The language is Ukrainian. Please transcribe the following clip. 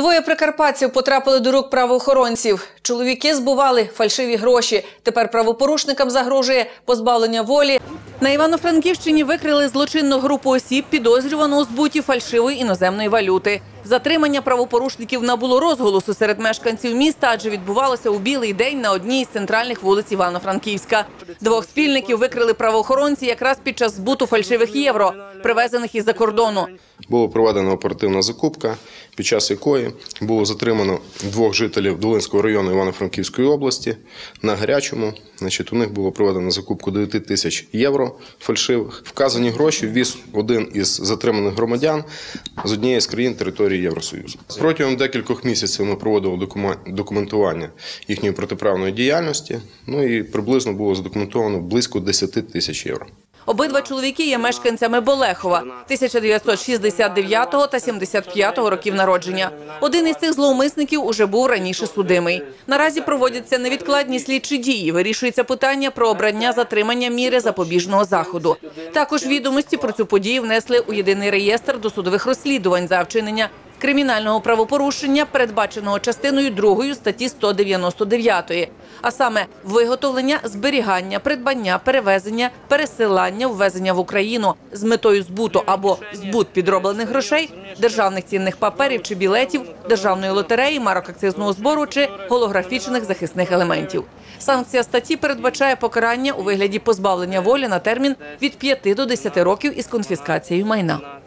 Двоє прикарпатців потрапили до рук правоохоронців. Чоловіки збували фальшиві гроші. Тепер правопорушникам загрожує позбавлення волі. На Івано-Франківщині викрили злочинну групу осіб, підозрювану у збуті фальшивої іноземної валюти. Затримання правопорушників набуло розголосу серед мешканців міста, адже відбувалося у білий день на одній із центральних вулиць Івано-Франківська. Двох спільників викрили правоохоронці якраз під час збуту фальшивих євро, привезених із-за кордону. Була проведена оперативна закупка, під час якої було затримано двох жителів Долинського району Івано-Франківської області на гарячому. Значить, у них було проведено закупку 9 тисяч євро фальшивих. Вказані гроші ввіз один із затриманих громадян з однієї з країн території Євросоюзу. Протягом декількох місяців ми проводили документування їхньої протиправної діяльності. Ну і приблизно було задокументовано близько 10 тисяч євро. Обидва чоловіки є мешканцями Болехова 1969 та 75 років народження. Один із цих зловмисників уже був раніше судимий. Наразі проводяться невідкладні слідчі дії. Вирішується питання про обрання затримання міри запобіжного заходу. Також відомості про цю подію внесли у єдиний реєстр досудових розслідувань за вчинення кримінального правопорушення, передбаченого частиною 2 статті 199, а саме виготовлення, зберігання, придбання, перевезення, пересилання, ввезення в Україну з метою збуту або збут підроблених грошей, державних цінних паперів чи білетів, державної лотереї, марок акцизного збору чи голографічних захисних елементів. Санкція статті передбачає покарання у вигляді позбавлення волі на термін від 5 до 10 років із конфіскацією майна.